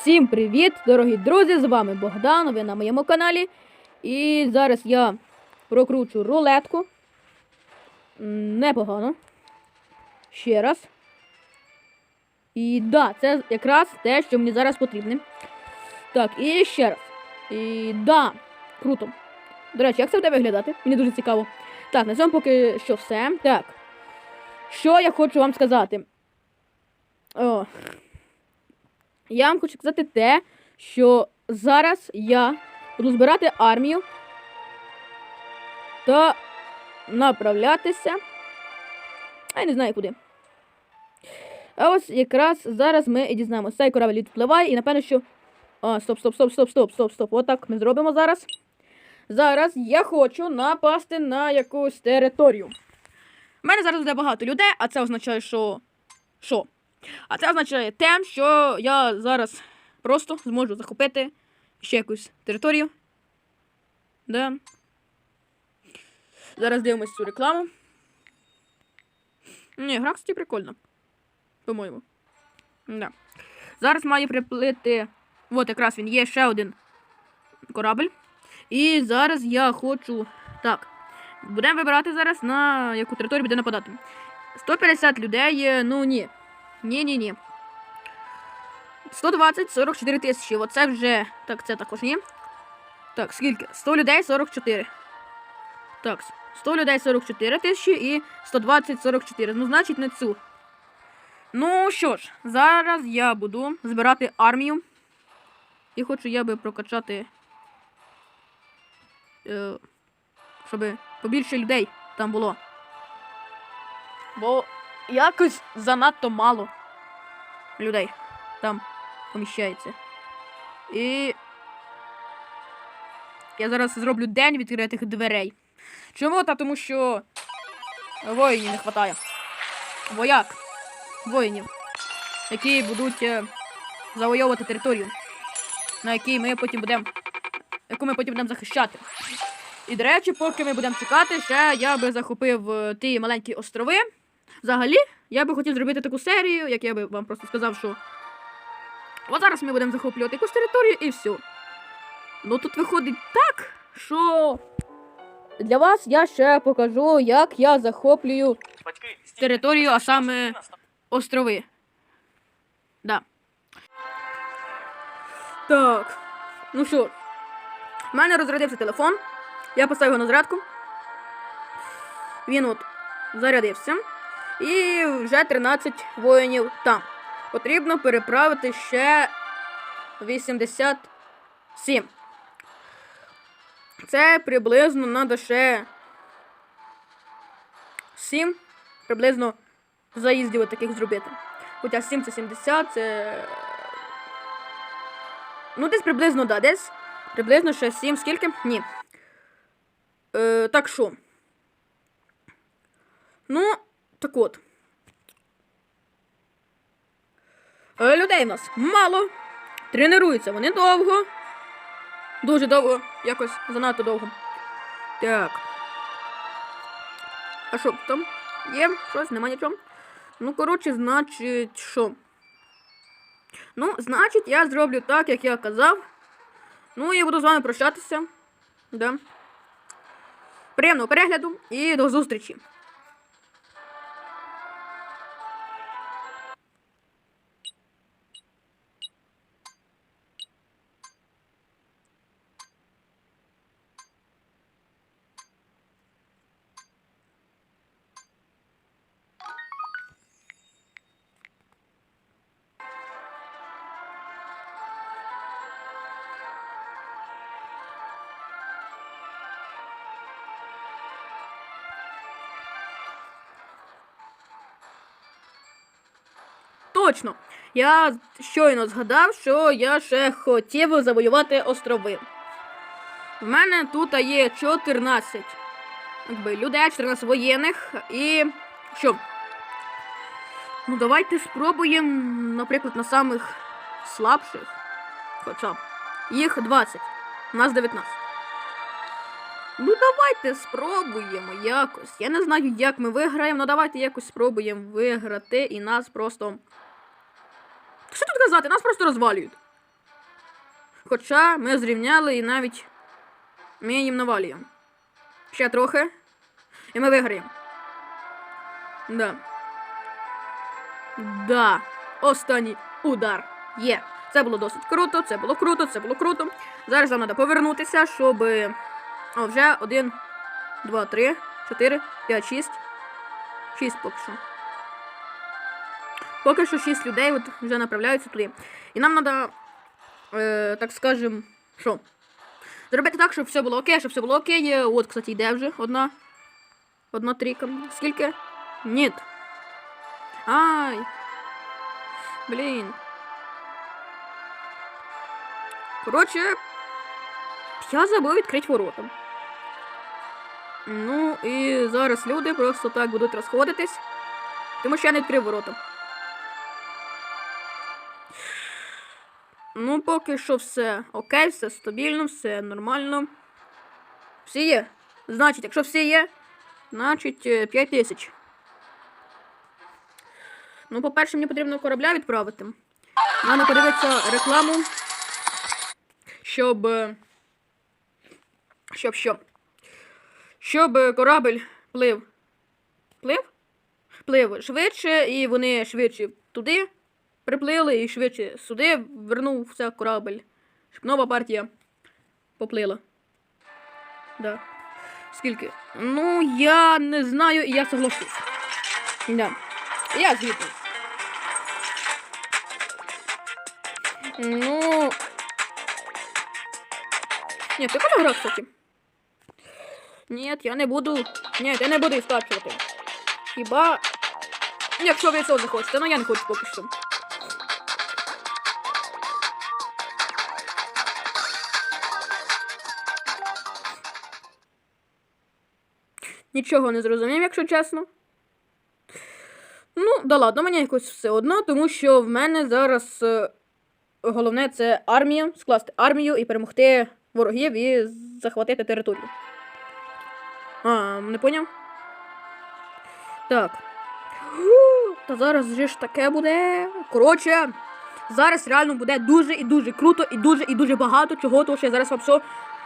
Всім привіт, дорогі друзі! З вами Богдан, ви на моєму каналі. І зараз я прокручу рулетку. Непогано. Ще раз. І да, це якраз те, що мені зараз потрібно. Так, і ще раз. І да, круто. До речі, як це буде виглядати? Мені дуже цікаво. Так, на цьому поки що все. Так. Що я хочу вам сказати? О. Я вам хочу сказати те, що зараз я буду збирати армію та направлятися. А я не знаю куди. А ось якраз зараз ми і дізнаємося. Цей корабель відпливає і напевно, що. А, стоп, стоп, стоп, стоп, стоп, стоп, стоп. Отак ми зробимо зараз. Зараз я хочу напасти на якусь територію. У мене зараз буде багато людей, а це означає, що. Що? А це означає те, що я зараз просто зможу захопити ще якусь територію. Да. Зараз дивимось цю рекламу. Ні, гра, кстати, прикольна. По-моєму. Да. Зараз має приплити. От якраз він є ще один корабль. І зараз я хочу. Так. Будемо вибирати зараз на яку територію буде нападати. 150 людей, ну ні. Ні-ні-ні. 120, 44 тисячі. Оце вже. Так, це також ні. Так, скільки? 100 людей 44. Так, 100 людей 44 тисячі і 120 44. Ну, значить, не цю. Ну що ж, зараз я буду збирати армію. І хочу я би прокачати. Е, щоб побільше людей там було. Бо якось занадто мало людей там поміщається. І я зараз зроблю день відкритих дверей. Чому? Та тому що воїнів не вистачає. Вояк. Воїнів. Які будуть е, завойовувати територію, на якій ми потім будемо. Яку ми потім будемо захищати. І, до речі, поки ми будемо чекати, ще я би захопив е, ті маленькі острови. Взагалі, я би хотів зробити таку серію, як я би вам просто сказав, що. От зараз ми будемо захоплювати якусь територію і все. Ну тут виходить так, що. Для вас я ще покажу, як я захоплюю територію, а саме острови. Да. Так. Ну що, в мене розрядився телефон. Я поставив його на зарядку. Він от зарядився. І вже 13 воїнів там. Потрібно переправити ще 87. Це приблизно треба ще 7 приблизно заїздів таких зробити. Хоча 7 це 70, це. Ну, десь приблизно, да, десь. Приблизно ще 7. Скільки? Ні. Е, так що? Ну, так от. Е, людей в нас мало. Тренуються вони довго. Дуже довго, якось занадто довго. Так. А що там? Є щось, нема нічого. Ну, коротше, значить, що? Ну, значить, я зроблю так, як я казав. Ну, я буду з вами прощатися. Да. Приємного перегляду і до зустрічі. Точно. Я щойно згадав, що я ще хотів завоювати острови. В мене тут є 14 якби, людей, 14 воєнних. І що? Ну, давайте спробуємо, наприклад, на самих слабших. Хоча. Їх 20. У Нас 19. Ну, давайте спробуємо якось. Я не знаю, як ми виграємо, але давайте якось спробуємо виграти і нас просто. Що тут казати? Нас просто розвалюють. Хоча ми зрівняли і навіть ми їм навалюємо. Ще трохи. І ми виграємо. Да. Да. Останній удар. Є. Це було досить круто, це було круто, це було круто. Зараз нам треба повернутися, щоб. О, вже один, два, три, чотири, п'ять, шість. Шість поки що. Поки що шість людей от вже направляються туди. І нам треба, е, так скажем, що? Зробити так, щоб все було окей, щоб все було окей. От, кстати, йде вже одна. Одна трійка. Скільки? Ні. Ай. Блін. Коротше, я забув відкрити ворота. Ну і зараз люди просто так будуть розходитись, тому що я не відкрив ворота. Ну, поки що все окей, все стабільно, все нормально. Всі є. Значить, якщо всі є, значить 5 тисяч. Ну, по-перше, мені потрібно корабля відправити. Треба подивитися рекламу. Щоб. е, Щоб що? Щоб е, корабль плив. Плив? Плив швидше, і вони швидше туди приплили і швидше сюди вернувся корабль. Щоб нова партія поплила. Да. Скільки? Ну, я не знаю, і я соглашусь. Да. Я згідний. Ну. Ні, ти прикольна гра, кстати. Ні, я не буду. Ні, я не буду їх скачувати. Хіба. Якщо ви цього захочете, ну я не хочу поки що. Нічого не зрозумів, якщо чесно. Ну, да ладно, мені якось все одно, тому що в мене зараз е, головне це армія, скласти армію і перемогти ворогів і захватити територію. А, не поняв? Так. Фу, Та зараз же ж таке буде. Коротше, зараз реально буде дуже і дуже круто, і дуже і дуже багато чого, тому що я зараз вам все.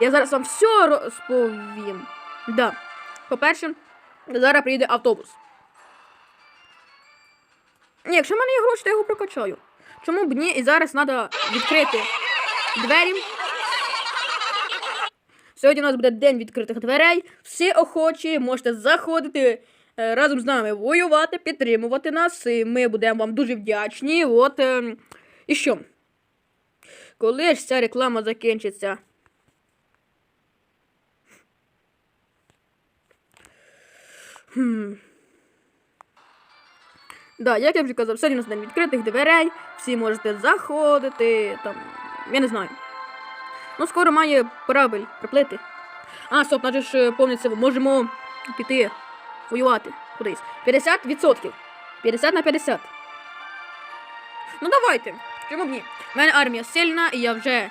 Я зараз вам все розповім. Да. По-перше, зараз приїде автобус. Ні, якщо в мене є гроші, то я його прокачаю. Чому б ні? І зараз треба відкрити двері. Сьогодні у нас буде день відкритих дверей. Всі охочі можете заходити е, разом з нами воювати, підтримувати нас. І ми будемо вам дуже вдячні. От е, і що? Коли ж ця реклама закінчиться? Хм. Да, як я вже казав, сьогодні у нас день відкритих дверей, всі можете заходити, там, я не знаю. Ну, скоро має корабль приплити. А, стоп, наче ж е, повністю можемо піти воювати кудись. 50%. 50 на 50. Ну давайте. Чому б ні? У мене армія сильна, і я вже.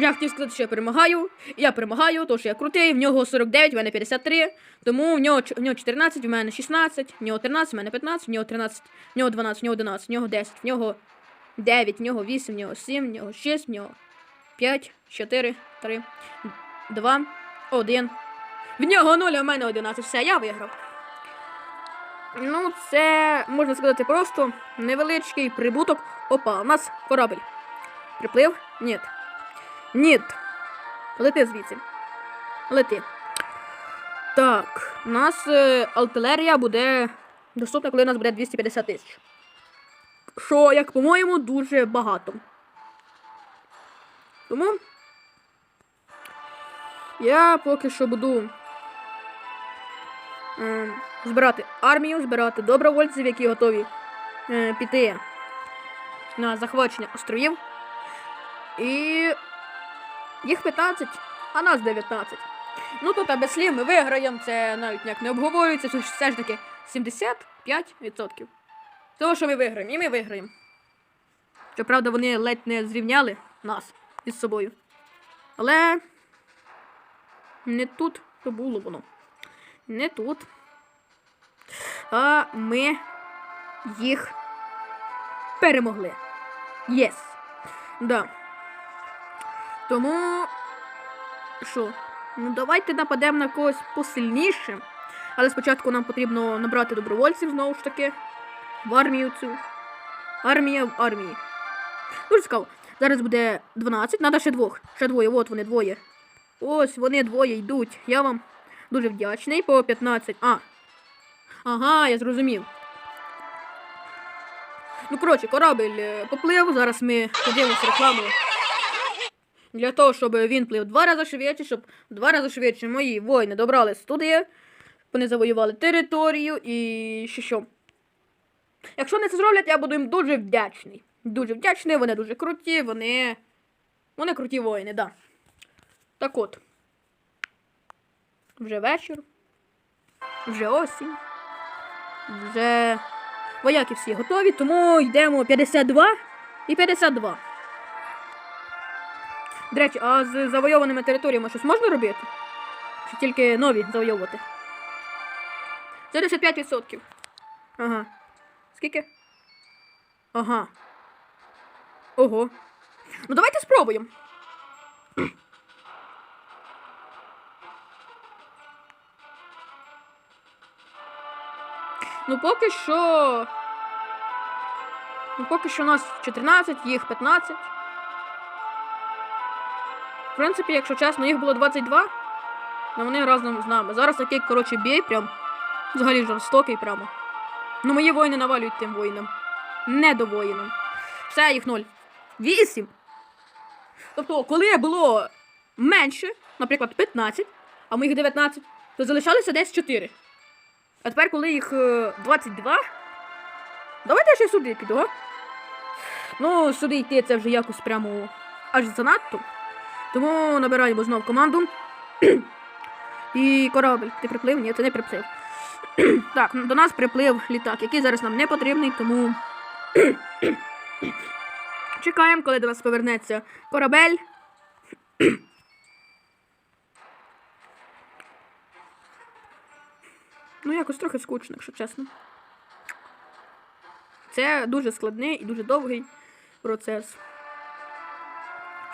Я хотів сказати, що я перемагаю. Я перемагаю, тому що я крутий, в нього 49, в мене 53. Тому в нього, в нього 14, в мене 16, в нього 13, в мене 15, в нього 13, в нього 12, в нього 11, в нього 10, в нього 9, в нього 8, в нього 7, в нього 6, в нього 5, 4, 3, 2, 1. В нього 0, а в мене 11. Все, я виграв. Ну, це, можна сказати, просто невеличкий прибуток. Опа, у нас корабль. Приплив? Ні. Ні. Лети звідси. Лети. Так, у нас е, артилерія буде доступна, коли у нас буде 250 тисяч. Що, як по-моєму, дуже багато. Тому я поки що буду е, збирати армію, збирати добровольців, які готові е, піти на захвачення островів. І їх 15, а нас 19. Ну тут а без слів ми виграємо, це навіть ніяк не обговорюється, це все ж таки 75%. Того, що ми виграємо, і ми виграємо. Щоправда, вони ледь не зрівняли нас із собою. Але не тут то було воно. Не тут. А ми їх перемогли. Єс. Да. Тому. Що? Ну давайте нападемо на когось посильніше. Але спочатку нам потрібно набрати добровольців знову ж таки. В армію цю. Армія в армії. Дуже цікаво. Зараз буде 12, треба ще двох. Ще двоє, от вони двоє. Ось вони двоє йдуть. Я вам дуже вдячний. По 15. А. Ага, я зрозумів. Ну, коротше, корабель е, поплив. Зараз ми подивимося рекламу. Для того, щоб він плив два рази швидше, щоб два рази швидше мої воїни добрались туди. Вони завоювали територію і ще що. Якщо вони це зроблять, я буду їм дуже вдячний. Дуже вдячний, вони дуже круті, вони. Вони круті воїни, да. Так от. Вже вечір. Вже осінь. Вже вояки всі готові, тому йдемо 52 і 52. До речі, а з завойованими територіями щось можна робити? Чи тільки нові завойовувати? 75%. Ага. Скільки? Ага. Ого. Ну давайте спробуємо. Ну поки що. Ну поки що у нас 14, їх 15. Принципі, якщо чесно, їх було 22. але вони разом з нами. Зараз такий, коротше, бій прям. Взагалі жорстокий прямо. Ну мої воїни навалюють тим воїнам. Не до воїнам. Все, їх ноль. Вісім. Тобто, коли було менше, наприклад, 15, а моїх 19, то залишалося десь 4. А тепер, коли їх е, 22. Давайте я ще сюди піду, а? Ну, сюди йти це вже якось прямо аж занадто. Тому набираємо знов команду. І корабль. Ти приплив? Ні, це не приплив. так, до нас приплив літак, який зараз нам не потрібний, тому. Чекаємо, коли до нас повернеться корабель. ну, якось трохи скучно, якщо чесно. Це дуже складний і дуже довгий процес.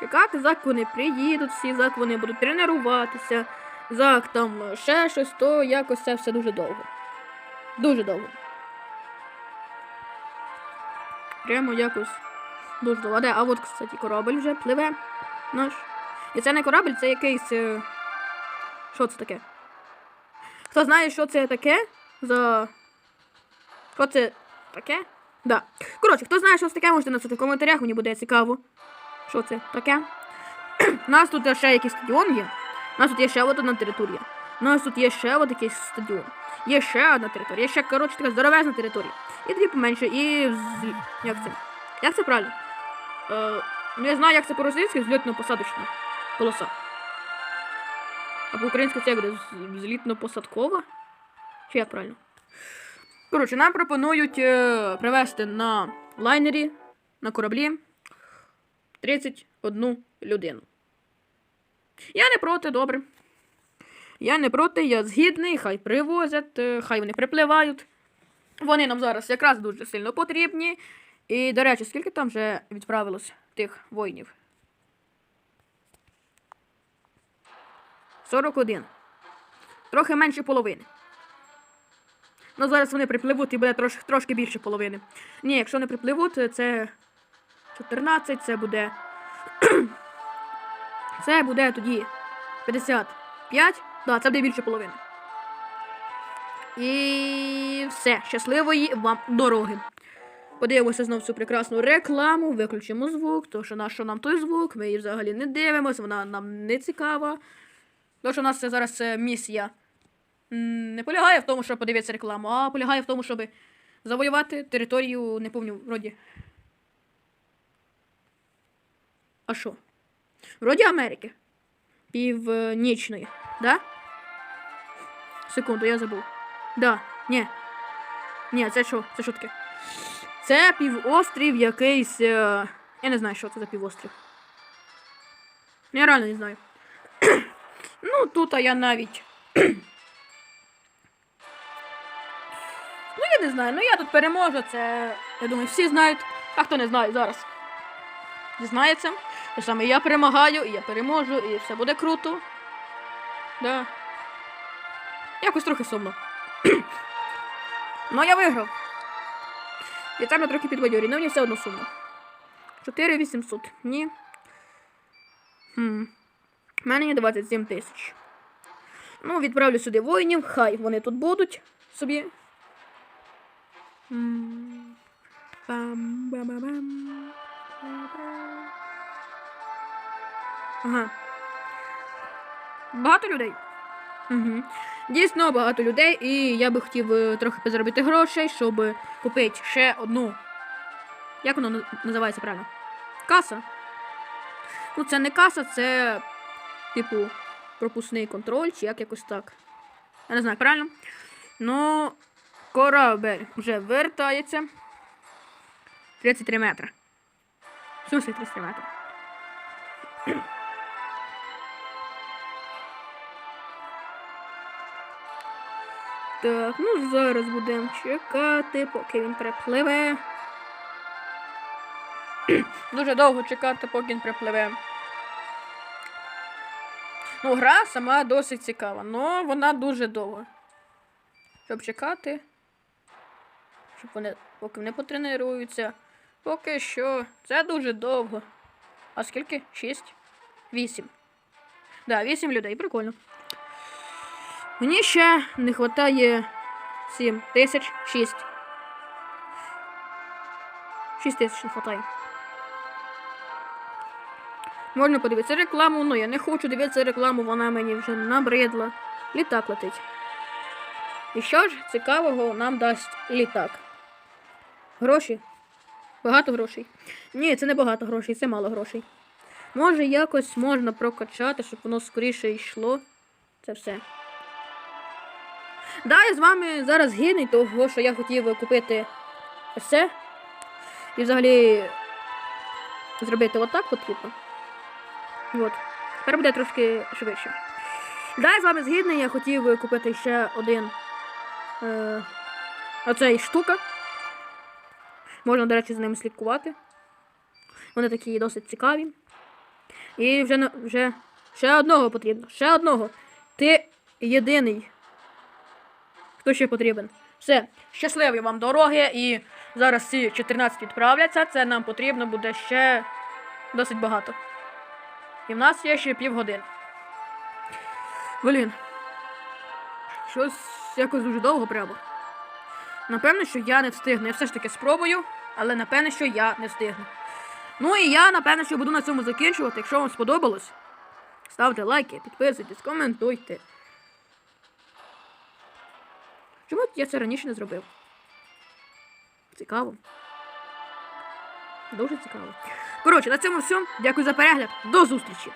Чекати, зак вони приїдуть всі, зак вони будуть тренуватися, зак там ще щось, то якось це все дуже довго. Дуже довго. Прямо якось дуже довго. А от, кстати, корабель вже пливе наш. І це не корабель, це якийсь. е, Що це таке? Хто знає, що це таке? За. Що це таке? Да. Коротше, хто знає, що це таке, можете написати в коментарях, мені буде цікаво. Що це таке? У нас тут ще якийсь стадіон є. У нас тут є ще одна територія. У нас тут є ще от стадіон. Є ще одна територія, є ще, коротше, така здоровезна територія. І дві поменше, і як це? Як це правильно? Е, ну, знаю, як це по-російськи злітно-посадочна полоса. А по-українськи це як злітно-посадкова? Чи як правильно? Коротше, нам пропонують е, привезти на лайнері, на кораблі 31 людину. Я не проти, добре. Я не проти, я згідний, хай привозять, е, хай вони припливають. Вони нам зараз якраз дуже сильно потрібні. І, до речі, скільки там вже відправилось тих воїнів? 41. Трохи менше половини. Ну, зараз вони припливуть і буде трош, трошки більше половини. Ні, якщо не припливуть, це 14, це буде. це буде тоді 55. Да, це буде більше половини. І все. Щасливої вам дороги. Подивимося знову цю прекрасну рекламу, виключимо звук, тому що на що нам той звук, ми її взагалі не дивимося, вона нам не цікава. Тому що у нас це зараз е, місія не полягає в тому, щоб подивитися рекламу, а полягає в тому, щоб завоювати територію, не пам'ятаю, вроді. А що? Вроді Америки. Північної, да? Секунду, я забув. Да, ні. Ні, це що? Це що таке? Це півострів якийсь. е, Я не знаю, що це за півострів. Я реально не знаю. ну, тут а я навіть. ну, я не знаю. Ну я тут переможу, це. Я думаю, всі знають. А хто не знає зараз. Дізнається, що саме я перемагаю, і я переможу, і все буде круто. Да. Якось трохи сумно. Ну, я виграв. І це мене трохи підбадьорює, але мені все одно сумно. 4800. Ні. Хм. У мене є 27 тисяч. Ну, відправлю сюди воїнів, хай вони тут будуть собі. М. Ага. Багато людей. Угу. Дійсно багато людей, і я би хотів е, трохи позаробити грошей, щоб купити ще одну. Як воно називається правильно? Каса. Ну, це не каса, це типу пропускний контроль, чи як якось так. Я не знаю, правильно? Ну, корабель вже вертається. 33 метри. 33 метри? Так, ну зараз будемо чекати, поки він припливе. Дуже довго чекати, поки він припливе. Ну, гра сама досить цікава, але вона дуже довга. Щоб чекати. Щоб вони поки вони потренуються. Поки що. Це дуже довго. А скільки? Шість? Вісім. Да, вісім людей, прикольно. Мені ще не вистачає 7 тисяч 6. 6 тисяч не вистачає. Можна подивитися рекламу, але я не хочу дивитися рекламу, вона мені вже набридла. Літак летить. І що ж цікавого нам дасть літак? Гроші? Багато грошей. Ні, це не багато грошей, це мало грошей. Може, якось можна прокачати, щоб воно скоріше йшло. Це все. Да, я з вами зараз гідний того, що я хотів купити все. І взагалі зробити отак потрібно. От. Тепер буде трошки швидше. Да, я з вами згідний, я хотів купити ще один е, оцей штука. Можна, до речі, за ними слідкувати. Вони такі досить цікаві. І вже, вже ще одного потрібно. Ще одного. Ти єдиний. Хто ще потрібен? Все, щасливі вам дороги. І зараз ці 14 відправляться. Це нам потрібно буде ще досить багато. І в нас є ще півгодини. Блін. Щось якось дуже довго прямо. Напевно, що я не встигну. Я все ж таки спробую, але напевно, що я не встигну. Ну і я, напевно, що буду на цьому закінчувати. Якщо вам сподобалось, ставте лайки, підписуйтесь, коментуйте. Чому я це раніше не зробив? Цікаво. Дуже цікаво. Коротше, на цьому все. Дякую за перегляд. До зустрічі!